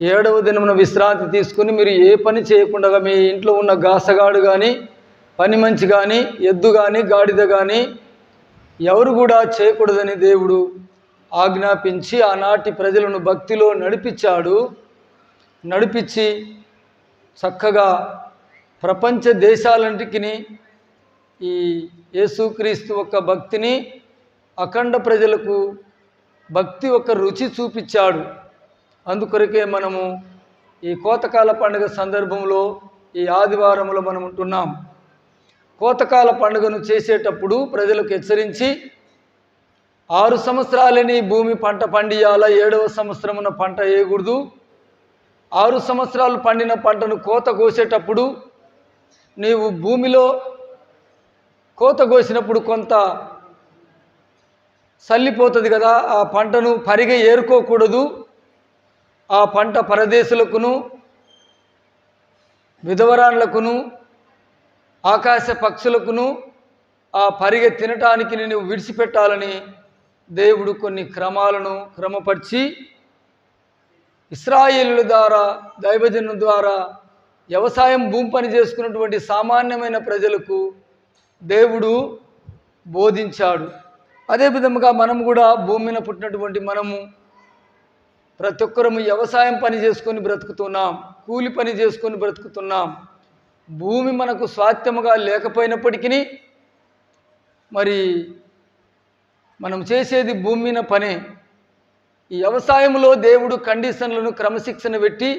ఏడవ దినమున విశ్రాంతి తీసుకుని మీరు ఏ పని చేయకుండా మీ ఇంట్లో ఉన్న గాసగాడు కానీ పని మంచి కానీ ఎద్దు కానీ గాడిద కానీ ఎవరు కూడా చేయకూడదని దేవుడు ఆజ్ఞాపించి ఆనాటి ప్రజలను భక్తిలో నడిపించాడు. నడిపించి చక్కగా ప్రపంచ దేశాలంటికి ఈ యేసుక్రీస్తు యొక్క భక్తిని అఖండ ప్రజలకు భక్తి ఒక రుచి చూపించాడు. అందుకొరకే మనము ఈ కోతకాల పండుగ సందర్భంలో ఈ ఆదివారంలో మనం ఉంటున్నాం. కోతకాల పండుగను చేసేటప్పుడు ప్రజలకు హెచ్చరించి ఆరు సంవత్సరాలని భూమి పంట పండియాల ఏడవ సంవత్సరమున పంట వేయకూడదు. ఆరు సంవత్సరాలు పండిన పంటను కోత కోసేటప్పుడు నీవు భూమిలో కోత కోసినప్పుడు కొంత చల్లిపోతుంది కదా ఆ పంటను పరిగె ఏరుకోకూడదు. ఆ పంట పరదేశులకును విధవరాన్లకును ఆకాశ పక్షులకును ఆ పరిగె తినటానికి నేను విడిచిపెట్టాలని దేవుడు కొన్ని క్రమాలను క్రమపరిచి ఇస్రాయేలుల ద్వారా దైవజనుల ద్వారా వ్యవసాయం భూమి పని చేసుకున్నటువంటి సామాన్యమైన ప్రజలకు దేవుడు బోధించాడు. అదే విధముగా మనం కూడా భూమిన పుట్టినటువంటి మనము ప్రతి ఒక్కరము వ్యవసాయం పని చేసుకొని బ్రతుకుతున్నాం కూలి పని చేసుకొని బ్రతుకుతున్నాం. భూమి మనకు స్వాత్యముగా లేకపోయినప్పటికీ మరి మనం చేసేది భూమి మీద పనే. ఈ వ్యవసాయంలో దేవుడు కండిషన్లను క్రమశిక్షణ పెట్టి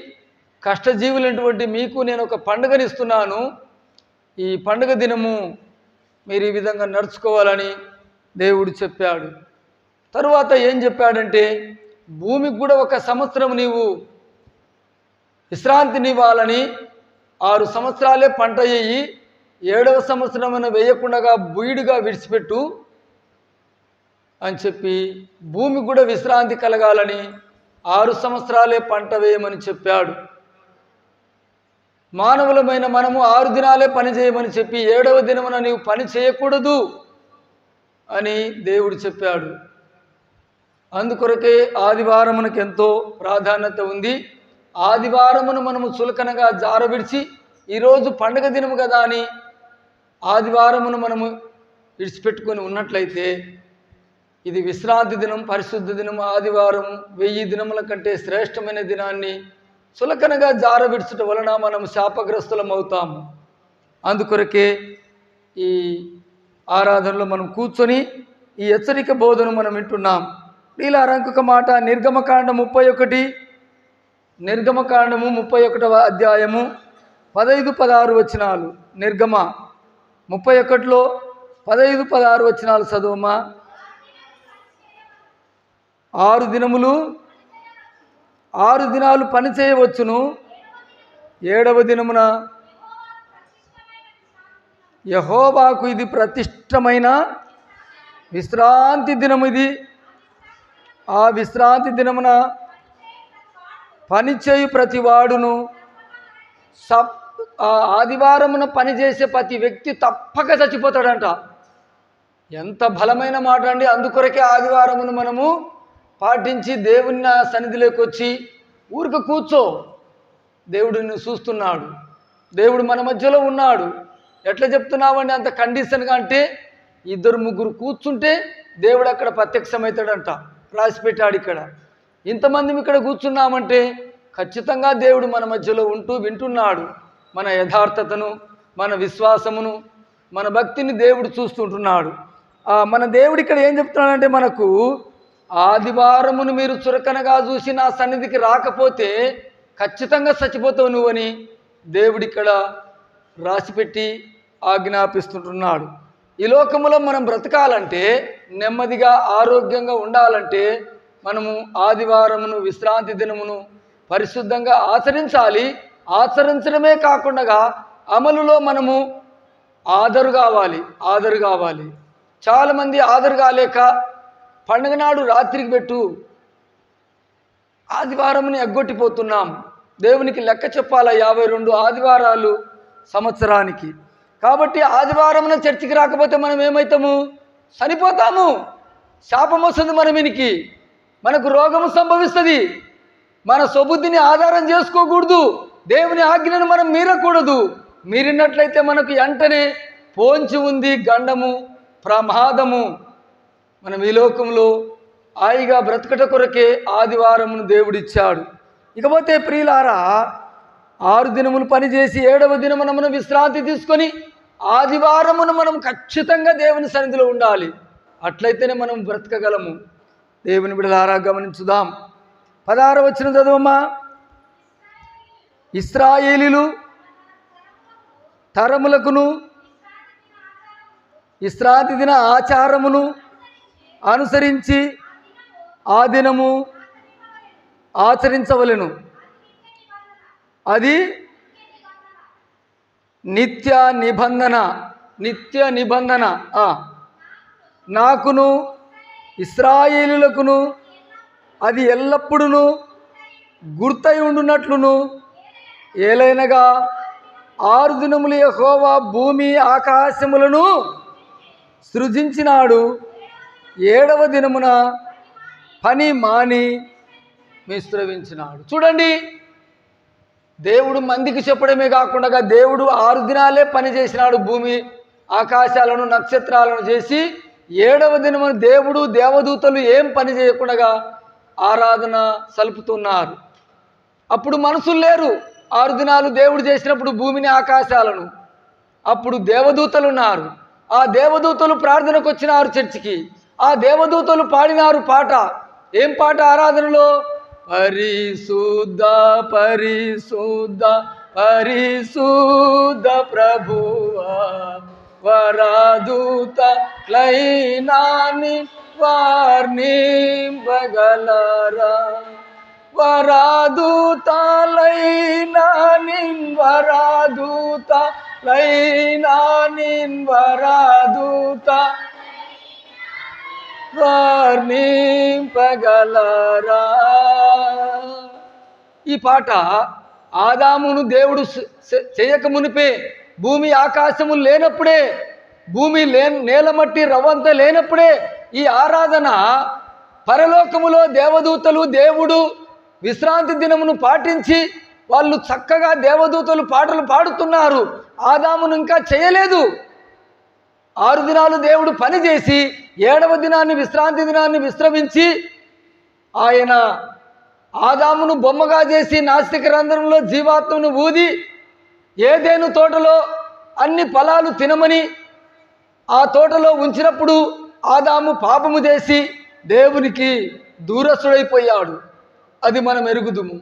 కష్టజీవులైనటువంటి మీకు నేను ఒక పండుగనిస్తున్నాను. ఈ పండుగ దినము మీరు ఈ విధంగా నడుచుకోవాలని దేవుడు చెప్పాడు. తరువాత ఏం చెప్పాడంటే భూమికి కూడా ఒక సంవత్సరం నీవు విశ్రాంతినివ్వాలని ఆరు సంవత్సరాలే పంట వేయి ఏడవ సంవత్సరమైన వేయకుండా బుయిడుగా విడిచిపెట్టు అని చెప్పి భూమికి కూడా విశ్రాంతి కలగాలని ఆరు సంవత్సరాలే పంట వేయమని చెప్పాడు. మానవులమైన మనము ఆరు దినాలే పని చేయమని చెప్పి ఏడవ దినమున నీవు పని చేయకూడదు అని దేవుడు చెప్పాడు. అందుకొరకే ఆదివారమునకు ఎంతో ప్రాధాన్యత ఉంది. ఆదివారమును మనము చులకనగా జారవిడిచి ఈరోజు పండుగ దినము కదా అని ఆదివారమును మనము విడిచిపెట్టుకొని ఉన్నట్లయితే ఇది విశ్రాంతి దినం పరిశుద్ధ దినం ఆదివారం వెయ్యి దినముల కంటే శ్రేష్టమైన దినాన్ని చులకనగా జార విడుచుట వలన మనం శాపగ్రస్తులం అవుతాము. అందుకొరకే ఈ ఆరాధనలో మనం కూర్చొని ఈ హెచ్చరిక బోధను మనం వింటున్నాం. ఇలా రంకుక మాట నిర్గమకాండ ముప్పై ఒకటి నిర్గమకాండము ముప్పై ఒకటవ అధ్యాయము పదైదు పదహారు వచనాలు. నిర్గమ ముప్పై ఒకటిలో పదైదు పదహారు వచనాలు చదువుమా? ఆరు దినములు ఆరు దినాలు పని చేయవచ్చును. ఏడవ దినమున యహోబాకు ఇది ప్రతిష్టమైన విశ్రాంతి దినము ఇది. ఆ విశ్రాంతి దినమున పనిచేయు ప్రతివాడును ప్రతి వాడును. సప్ ఆ ఆదివారమున పనిచేసే ప్రతి వ్యక్తి తప్పక చచ్చిపోతాడంట. ఎంత బలమైన మాట అండి. అందుకొరకే ఆదివారమును మనము పాటించి దేవుని సన్నిధిలోకి వచ్చి ఊరికి కూర్చో. దేవుడిని చూస్తున్నాడు. దేవుడు మన మధ్యలో ఉన్నాడు. ఎట్లా చెప్తున్నావండి? అంత కండిషన్గా అంటే ఇద్దరు ముగ్గురు కూర్చుంటే దేవుడు అక్కడ ప్రత్యక్షమవుతాడంట. రాసి పెట్టాడు ఇక్కడ. ఇంతమంది ఇక్కడ కూర్చున్నామంటే ఖచ్చితంగా దేవుడు మన మధ్యలో ఉంటూ వింటున్నాడు మన యథార్థతను మన విశ్వాసమును మన భక్తిని దేవుడు చూస్తుంటున్నాడు. మన దేవుడు ఇక్కడ ఏం చెప్తున్నాడంటే మనకు ఆదివారమును మీరు చురకనగా చూసి నా సన్నిధికి రాకపోతే ఖచ్చితంగా చచ్చిపోతావు నువ్వని దేవుడిక్కడ రాసిపెట్టి ఆజ్ఞాపిస్తుంటున్నాడు. ఈ లోకములో మనం బ్రతకాలంటే నెమ్మదిగా ఆరోగ్యంగా ఉండాలంటే మనము ఆదివారమును విశ్రాంతి దినమును పరిశుద్ధంగా ఆచరించాలి. ఆచరించడమే కాకుండా అమలులో మనము ఆదరు కావాలి ఆదరు కావాలి. చాలామంది ఆదరు కాలేక పండుగ నాడు రాత్రికి పెట్టు ఆదివారంని ఎగ్గొట్టిపోతున్నాం. దేవునికి లెక్క చెప్పాలా? యాభై రెండు ఆదివారాలు సంవత్సరానికి. కాబట్టి ఆదివారమున చర్చికి రాకపోతే మనం ఏమవుతాము చనిపోతాము. శాపం వస్తుంది మన మీనికి మనకు రోగము సంభవిస్తుంది. మన సొబుద్ధిని ఆధారం చేసుకోకూడదు. దేవుని ఆజ్ఞను మనం మీరకూడదు. మీరినట్లయితే మనకు వెంటనే పోంచి ఉంది గండము ప్రమాదము. మనం ఈ లోకంలో హాయిగా బ్రతకట కొరకే ఆదివారమును దేవుడిచ్చాడు. ఇకపోతే ప్రియులారా ఆరు దినములు పనిచేసి ఏడవ దినమున మనం విశ్రాంతి తీసుకొని ఆదివారమును మనం ఖచ్చితంగా దేవుని సన్నిధిలో ఉండాలి. అట్లయితేనే మనం బ్రతకగలము. దేవుని బిడలారా గమనించుదాం. పదహార వచ్చిన చదువమ్మా ఇస్రాయేలీలు తరములకును ఇస్రాతి దిన ఆచారమును అనుసరించి ఆ దినము ఆచరించవలెను. అది నిత్య నిబంధన నిత్య నిబంధన నాకును ఇస్రాయేలులకును అది ఎల్లప్పుడూ గుర్తై ఉండునట్లును. ఏలైనగా ఆరు దినములు యహోవా భూమి ఆకాశములను సృజించినాడు. ఏడవ దినమున పని మాని విశ్రవించినాడు చూడండి. దేవుడు మందికి చెప్పడమే కాకుండా దేవుడు ఆరు దినాలే పనిచేసినాడు భూమి ఆకాశాలను నక్షత్రాలను చేసి ఏడవ దినమున దేవుడు దేవదూతలు ఏం పని చేయకుండా ఆరాధన సలుపుతున్నారు. అప్పుడు మనుషులు లేరు. ఆరు దినాలు దేవుడు చేసినప్పుడు భూమిని ఆకాశాలను. అప్పుడు దేవదూతలు ఉన్నారు. ఆ దేవదూతలు ప్రార్థనకు వచ్చినారు చర్చికి. ఆ దేవదూతలు పాడినారు పాట. ఏం పాట? ఆరాధనలో परिशुद्ध परिशुद्ध परिशुद्ध प्रभु वरादूत क्लैनानि वार्णी बगलर वरादूत लैनानि वरादूत लैनानि वरादूत వర్ణింపగలరా. ఈ పాట ఆదామును దేవుడు చేయక మునిపే భూమి ఆకాశము లేనప్పుడే భూమి లే నేలమట్టి రవ్వంత లేనప్పుడే ఈ ఆరాధన పరలోకములో దేవదూతలు దేవుడు విశ్రాంతి దినమును పాటించి వాళ్ళు చక్కగా దేవదూతలు పాటలు పాడుతున్నారు. ఆదామును ఇంకా చేయలేదు. ఆరు దినాలు దేవుడు పనిచేసి ఏడవ దినాన్ని విశ్రాంతి దినాన్ని విశ్రమించి ఆయన ఆదామును బొమ్మగా చేసి నాస్తిక రంధ్రంలో జీవాత్మను ఊది ఏదేను తోటలో అన్ని ఫలాలు తినమని ఆ తోటలో ఉంచినప్పుడు ఆదాము పాపము చేసి దేవునికి దూరస్తుడైపోయాడు. అది మనం ఎరుగుదుము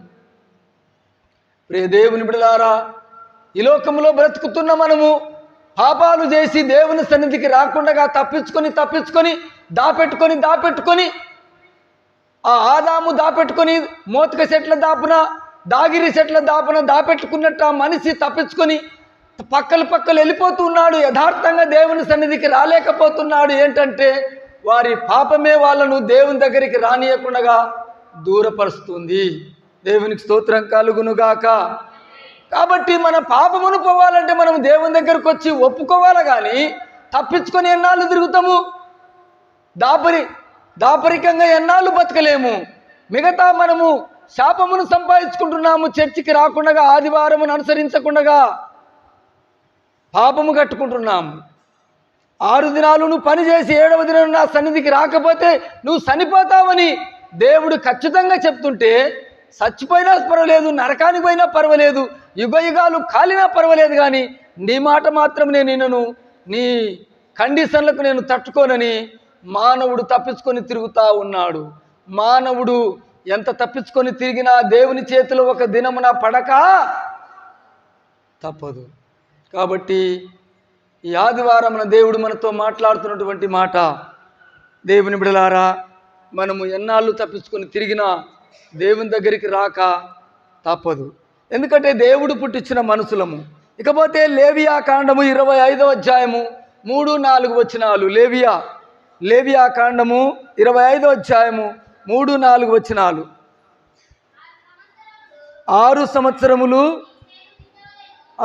ప్రియ దేవుని బిడలారా ఈ లోకంలో బ్రతుకుతున్న మనము పాపాలు చేసి దేవుని సన్నిధికి రాకుండా తప్పించుకొని తప్పించుకొని దాపెట్టుకొని దాపెట్టుకొని ఆ ఆదాము దాపెట్టుకొని మోతక చెట్ల దాపున దాగిరి చెట్ల దాపున దాపెట్టుకున్నట్టు ఆ మనిషి తప్పించుకొని పక్కలు పక్కలు వెళ్ళిపోతూ ఉన్నాడు. యథార్థంగా దేవుని సన్నిధికి రాలేకపోతున్నాడు. ఏంటంటే వారి పాపమే వాళ్ళను దేవుని దగ్గరికి రానియకుండా దూరపరుస్తుంది. దేవునికి స్తోత్రం కలుగునుగాక. కాబట్టి మన పాపమును పోవాలంటే మనం దేవుని దగ్గరకు వచ్చి ఒప్పుకోవాలి కానీ తప్పించుకొని ఎన్నాళ్ళు తిరుగుతాము? దాపరి దాపరికంగా ఎన్నాళ్ళు బతకలేము? మిగతా మనము శాపమును సంపాదించుకుంటున్నాము చర్చికి రాకుండా ఆదివారమును అనుసరించకుండా పాపము కట్టుకుంటున్నాము ఆరు దినాలు నువ్వు పని చేసి ఏడవ దినం నా సన్నిధికి రాకపోతే నువ్వు చనిపోతావని దేవుడు ఖచ్చితంగా చెప్తుంటే చచ్చిపోయినా పర్వాలేదు నరకానికి పోయినా పర్వాలేదు యుగ యుగాలు కాలినా పర్వాలేదు కానీ నీ మాట మాత్రం నేను నిన్నను నీ కండిషన్లకు నేను తట్టుకోనని మానవుడు తప్పించుకొని తిరుగుతూ ఉన్నాడు. మానవుడు ఎంత తప్పించుకొని తిరిగినా దేవుని చేతిలో ఒక దినమున పడక తప్పదు. కాబట్టి ఈ ఆదివారమున దేవుడు మనతో మాట్లాడుతున్నటువంటి మాట దేవుని బిడలారా మనము ఎన్నాళ్ళు తప్పించుకొని తిరిగినా దేవుని దగ్గరికి రాక తప్పదు. ఎందుకంటే దేవుడు పుట్టించిన మనుషులము. ఇకపోతే లేవియా కాండము ఇరవై ఐదవ అధ్యాయము మూడు నాలుగు వచనాలు. లేవియా లేవియా కాండము ఇరవై ఐదవ అధ్యాయము మూడు నాలుగు వచనాలు. ఆరు సంవత్సరములు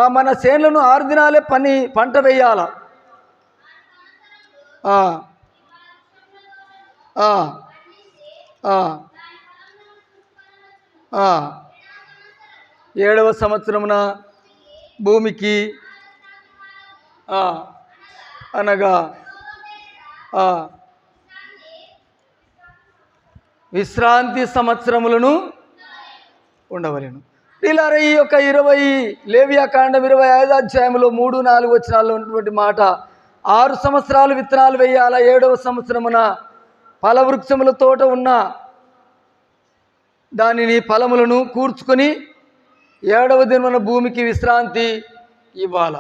మన చేనులను ఆరు దినాలే పని పంట వేయాల. ఆ. ఏడవ సంవత్సరమున భూమికి అనగా విశ్రాంతి సంవత్సరములను ఉండవలేను. ఇలార ఈ యొక్క ఇరవై లేవియా కాండం ఇరవై ఐదు అధ్యాయంలో మూడు నాలుగు వచనాల్లో ఉన్నటువంటి మాట ఆరు సంవత్సరాలు విత్తనాలు వేయాల? ఏడవ సంవత్సరమున ఫలవృక్షముల తోట ఉన్న దానిని ఫలములను కూర్చుకొని ఏడవ దినమున భూమికి విశ్రాంతి ఇవ్వాల.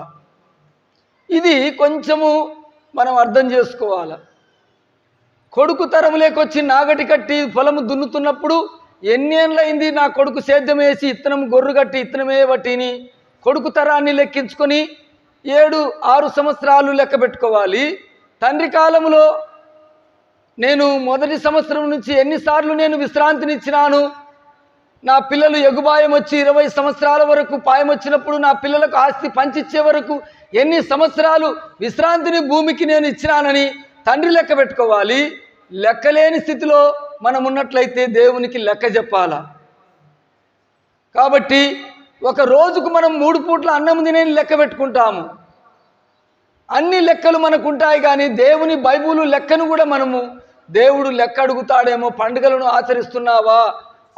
ఇది కొంచెము మనం అర్థం చేసుకోవాలి. కొడుకు తరములేకొచ్చి నాగటి కట్టి పొలము దున్నుతున్నప్పుడు ఎన్నేళ్ళయింది నా కొడుకు సేద్యం వేసి ఇత్తనం గొర్రు కట్టి ఇత్తనమే బట్టిని కొడుకు తరాన్ని లెక్కించుకొని ఏడు ఆరు సంవత్సరాలు లెక్క పెట్టుకోవాలి. తండ్రి కాలంలో నేను మొదటి సంవత్సరం నుంచి ఎన్నిసార్లు నేను విశ్రాంతినిచ్చినాను? నా పిల్లలు ఎగుబాయం వచ్చి ఇరవై సంవత్సరాల వరకు పాయం వచ్చినప్పుడు నా పిల్లలకు ఆస్తి పంచిచ్చే వరకు ఎన్ని సంవత్సరాలు విశ్రాంతిని భూమికి నేను ఇచ్చినానని తండ్రి లెక్క పెట్టుకోవాలి. లెక్కలేని స్థితిలో మనం ఉన్నట్లయితే దేవునికి లెక్క చెప్పాలా? కాబట్టి ఒక రోజుకు మనం మూడు పూట్ల అన్నం తినే లెక్క పెట్టుకుంటాము. అన్ని లెక్కలు మనకు ఉంటాయి కానీ దేవుని బైబుల్ లెక్కను కూడా మనము దేవుడు లెక్క అడుగుతాడేమో పండుగలను ఆచరిస్తున్నావా?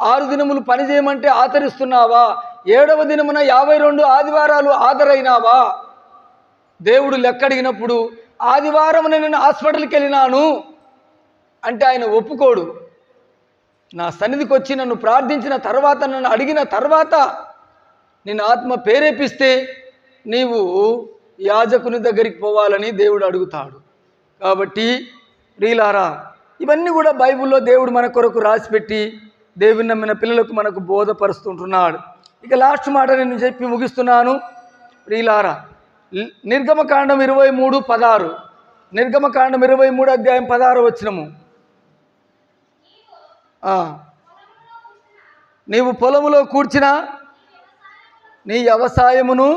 ఆరు దినములు పని చేయమంటే ఆచరిస్తున్నావా ఏడవ దినమున యాభై రెండు ఆదివారాలు ఆదరైనావా? దేవుడు లెక్క అడిగినప్పుడు ఆదివారం నేను హాస్పిటల్కి వెళ్ళినాను అంటే ఆయన ఒప్పుకోడు. నా సన్నిధికి వచ్చి నన్ను ప్రార్థించిన తర్వాత నన్ను అడిగిన తర్వాత నేను ఆత్మ ప్రేరేపిస్తే నీవు యాజకుని దగ్గరికి పోవాలని దేవుడు అడుగుతాడు. కాబట్టి రీలారా ఇవన్నీ కూడా బైబిల్లో దేవుడు మన కొరకు రాసిపెట్టి దేవుని నమ్మిన పిల్లలకు మనకు బోధపరుస్తుంటున్నాడు. ఇక లాస్ట్ మాట నేను చెప్పి ముగిస్తున్నాను. ప్రియులారా నిర్గమకాండం ఇరవై మూడు పదహారు. నిర్గమకాండం ఇరవై మూడు అధ్యాయం పదహారు వచ్చినము నీవు పొలములో కూర్చిన నీ వ్యవసాయమును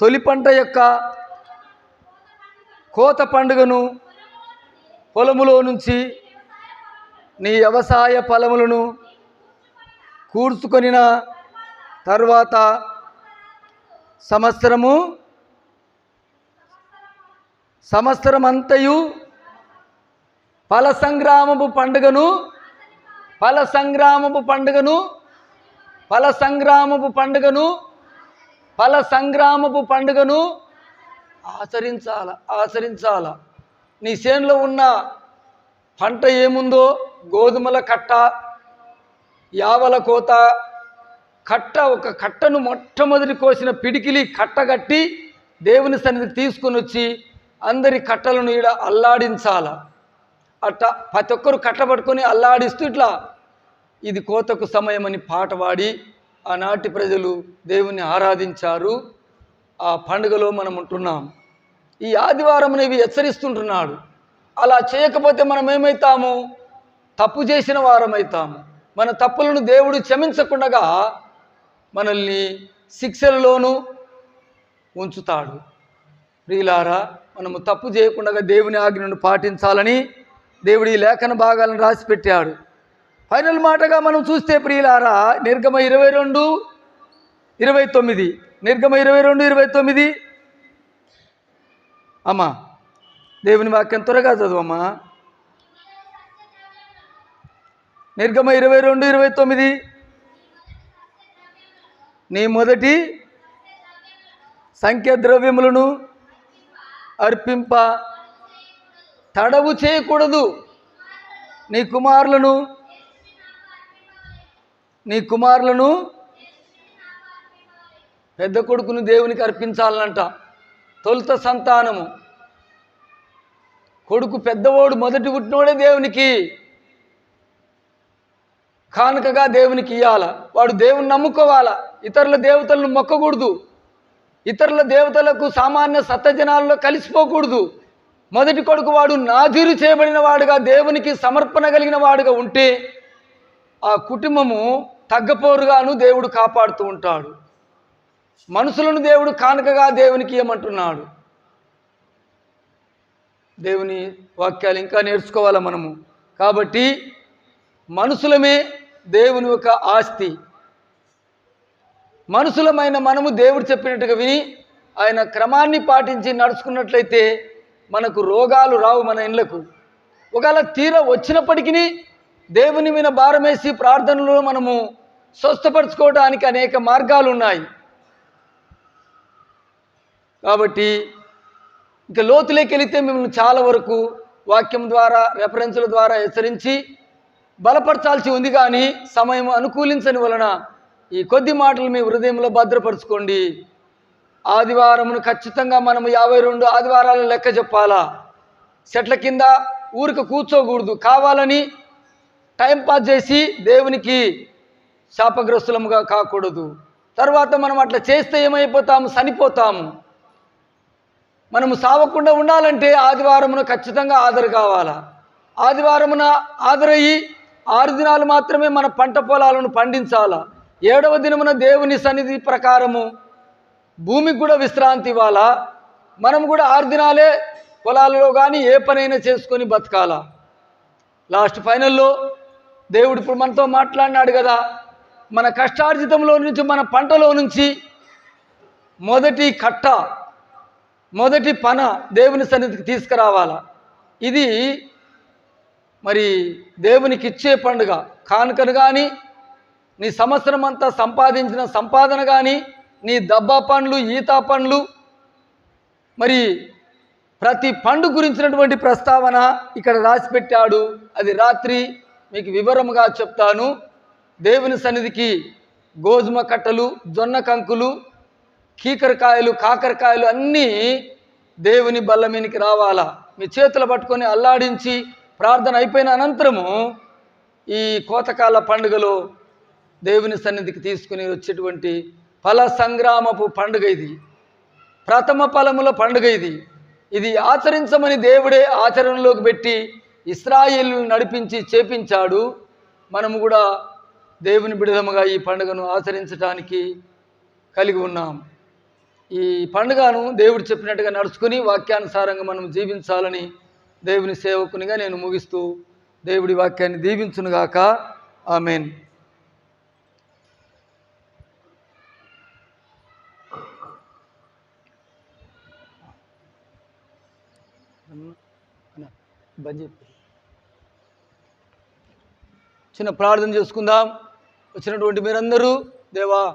తొలి పంట యొక్క కోత పండుగను పొలములో నుంచి నీ వ్యవసాయ ఫలములను కూర్చుకొనిన తర్వాత సంవత్సరము సంవత్సరమంతయు ఫల సంగ్రామపు పండుగను ఫల సంగ్రామపు పండుగను ఫల సంగ్రామపు పండుగను ఫల సంగ్రామపు పండుగను ఆచరించాల ఆచరించాల. నీ చేనులో ఉన్న పంట ఏముందో గోధుమల కట్ట యావల కోత కట్ట ఒక కట్టను మొట్టమొదటి కోసిన పిడికిలి కట్టగట్టి దేవుని సన్నిధి తీసుకుని వచ్చి అందరి కట్టలను ఈడ అల్లాడించాల. అట్ట ప్రతి ఒక్కరు కట్టబట్టుకొని అల్లాడిస్తూ ఇట్లా ఇది కోతకు సమయమని పాట పాడి ఆనాటి ప్రజలు దేవుని ఆరాధించారు. ఆ పండుగలో మనం ఉంటున్నాం. ఈ ఆదివారం అనేవి హెచ్చరిస్తుంటున్నాడు. అలా చేయకపోతే మనం ఏమవుతాము తప్పు చేసిన వారమవుతాము మన తప్పులను దేవుడు క్షమించకుండా మనల్ని శిక్షలలోనూ ఉంచుతాడు. ప్రియులారా మనము తప్పు చేయకుండా దేవుని ఆజ్ఞను పాటించాలని దేవుడి ఈ లేఖన భాగాలను రాసి పెట్టాడు ఫైనల్ మాటగా మనం చూస్తే ప్రియులారా నిర్గమ ఇరవై రెండు ఇరవై తొమ్మిది. నిర్గమ ఇరవై రెండు ఇరవై తొమ్మిది. అమ్మా దేవుని వాక్యం త్వరగా చదువమ్మా. నిర్గమ ఇరవై రెండు ఇరవై తొమ్మిది. నీ మొదటి సంఖ్య ద్రవ్యములను అర్పింప. తడవు చేయకూడదు నీ కుమారులను. నీ కుమారులను పెద్ద కొడుకును దేవునికి అర్పించాలంట. తొలుత సంతానము. కొడుకు పెద్దవాడు మొదటి పుట్టినోడే దేవునికి. కానుకగా దేవునికి ఇయ్యాల. వాడు దేవుని నమ్ముకోవాలా. ఇతరుల దేవతలను మొక్కకూడదు. ఇతరుల దేవతలకు సామాన్య సత్యజనాల్లో కలిసిపోకూడదు. మొదటి కొడుకు వాడు నాజీరు చేయబడిన వాడుగా దేవునికి సమర్పణ కలిగిన వాడుగా ఉంటే ఆ కుటుంబము తగ్గపోరుగాను దేవుడు కాపాడుతూ ఉంటాడు. మనుషులను దేవుడు కానుకగా దేవునికి ఇవ్వమంటున్నాడు దేవుని వాక్యాలు ఇంకా నేర్చుకోవాలి మనము? కాబట్టి మనుషులమే దేవుని యొక్క ఆస్తి. మనుషులమైన మనము దేవుడు చెప్పినట్టుగా విని ఆయన క్రమాన్ని పాటించి నడుచుకున్నట్లయితే మనకు రోగాలు రావు మన ఇండ్లకు. ఒకవేళ తీర వచ్చినప్పటికీ దేవుని మీద భారమేసి ప్రార్థనలో మనము స్వస్థపరచుకోవడానికి అనేక మార్గాలు ఉన్నాయి. కాబట్టి ఇంకా లోతులోకి వెళితే మిమ్మల్ని చాలా వరకు వాక్యం ద్వారా రెఫరెన్సుల ద్వారా హెచ్చరించి బలపరచాల్సి ఉంది కానీ సమయం అనుకూలించని వలన ఈ కొద్ది మాటలు మీ హృదయంలో భద్రపరచుకోండి. ఆదివారమును ఖచ్చితంగా మనము యాభై రెండు ఆదివారాలు లెక్క చెప్పాలా? చెట్ల కింద ఊరికి కూర్చోకూడదు. కావాలని టైం పాస్ చేసి దేవునికి శాపగ్రస్తులముగా కాకూడదు. తర్వాత మనం అట్లా చేస్తే ఏమైపోతాము? చనిపోతాము. మనము సావకుండా ఉండాలంటే ఆదివారమున ఖచ్చితంగా ఆదరు కావాలా? ఆదివారమున ఆదరయ్యి ఆరు దినాలు మాత్రమే మన పంట పొలాలను పండించాలా? ఏడవ దినమున దేవుని సన్నిధి ప్రకారము భూమికి కూడా విశ్రాంతి ఇవ్వాలా? మనం కూడా ఆరు దినాలే పొలాలలో కానీ ఏ పనైనా చేసుకొని బతకాలా? లాస్ట్ ఫైనల్లో దేవుడు ఇప్పుడు మనతో మాట్లాడినాడు కదా మన కష్టార్జితంలో నుంచి మన పంటలో నుంచి మొదటి కట్ట మొదటి పన దేవుని సన్నిధికి తీసుకురావాలా? ఇది మరి దేవునికి ఇచ్చే పండుగ. కానుకను కానీ నీ సంవత్సరం అంతా సంపాదించిన సంపాదన కానీ నీ దబ్బా పండ్లు ఈతా పండ్లు మరి ప్రతి పండు గురించినటువంటి ప్రస్తావన ఇక్కడ రాసి పెట్టాడు అది రాత్రి మీకు వివరముగా చెప్తాను. దేవుని సన్నిధికి గోధుమ కట్టలు జొన్న కంకులు కీకరకాయలు కాకరకాయలు అన్నీ దేవుని బల్ల మీనికి రావాలా? మీ చేతులు పట్టుకొని అల్లాడించి ప్రార్థన అయిపోయిన అనంతరము ఈ కోతకాల పండుగలో దేవుని సన్నిధికి తీసుకుని వచ్చేటువంటి ఫల సంగ్రామపు పండుగ ఇది. ప్రథమ ఫలముల పండుగ ఇది. ఇది ఆచరించమని దేవుడే ఆచరణలోకి పెట్టి ఇస్రాయేలు నడిపించి చేపించాడు. మనము కూడా దేవుని బిడదముగా ఈ పండుగను ఆచరించడానికి కలిగి ఉన్నాం. ఈ పండుగను దేవుడు చెప్పినట్టుగా నడుచుకుని వాక్యానుసారంగా మనం జీవించాలని దేవుని సేవకునిగా నేను ముగిస్తూ దేవుడి వాక్యాన్ని దీవించునుగాక ఆమెన్. చిన్న ప్రార్థన చేసుకుందాం. వచ్చినటువంటి మీరందరూ దేవా